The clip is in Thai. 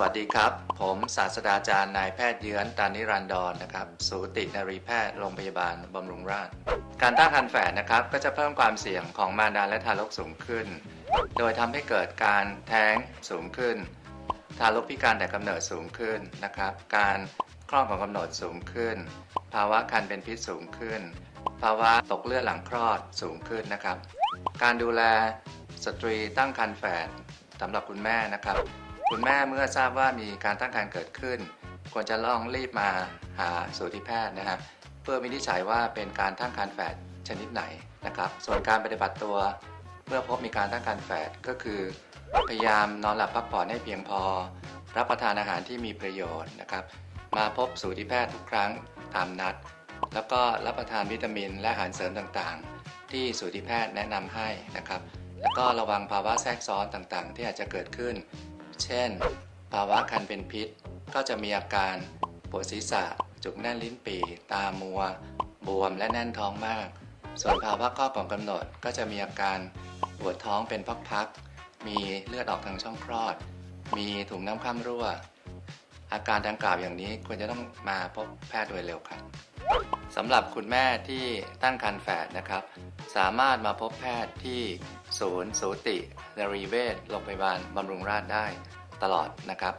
วัสดีครับ ผมศาสตราจารย์นายแพทย์เยื้อนตานิรันดรนะครับ สูตินรีแพทย์โรงพยาบาลบำรุงราษฎร์การตั้งครรภ์แฝดนะครับก็จะเพิ่มความเสี่ยงของมารดาและทารกสูงขึ้น โดยทำให้เกิดการแท้งสูงขึ้น ทารกพิการแต่กำเนิดสูงขึ้นนะครับ การคลอดของกำเนิดสูงขึ้น ภาวะคันเป็นพิษสูงขึ้น ภาวะตกเลือดหลังคลอดสูงขึ้นนะครับ การดูแลสตรีตั้งครรภ์แฝดสำหรับคุณแม่นะครับ คุณแม่เมื่อทราบว่ามีการตั้งครรภ์เกิดขึ้น ควรจะลองรีบมาหาสูติแพทย์นะฮะเพื่อวินิจฉัยว่าเป็นการตั้งครรภ์แฝดชนิดไหนนะครับ ส่วนการปฏิบัติตัว เมื่อพบมีการตั้งครรภ์แฝดก็คือ พยายามนอนหลับพักผ่อนให้เพียงพอ รับประทานอาหารที่มีประโยชน์นะครับ มาพบสูติแพทย์ทุกครั้งตามนัด แล้วก็รับประทานวิตามินและอาหารเสริมต่างๆ ที่สูติแพทย์แนะนำให้นะครับ แล้วก็ระวังภาวะแทรกซ้อนต่างๆ ที่อาจจะเกิดขึ้น เช่น ภาวะคันเป็นพิษ ก็จะมีอาการปวดศีรษะ จุกแน่นลิ้นปี่ ตามัว บวมและแน่นท้องมาก ส่วนภาวะข้อก่อนกำหนดก็จะมีอาการปวดท้องเป็นพักๆ มีเลือดออกทางช่องคลอด มีถุงน้ำข้ามรั่ว อาการดังกล่าวอย่างนี้ควรจะต้องมาพบแพทย์โดยเร็วครับสำหรับคุณแม่ที่ตั้งครรภ์แฝดนะครับ สามารถมาพบแพทย์ที่ศูนย์สูตินรีเวชโรงพยาบาลบำรุงราษฎร์ได้ ตลอดนะครับ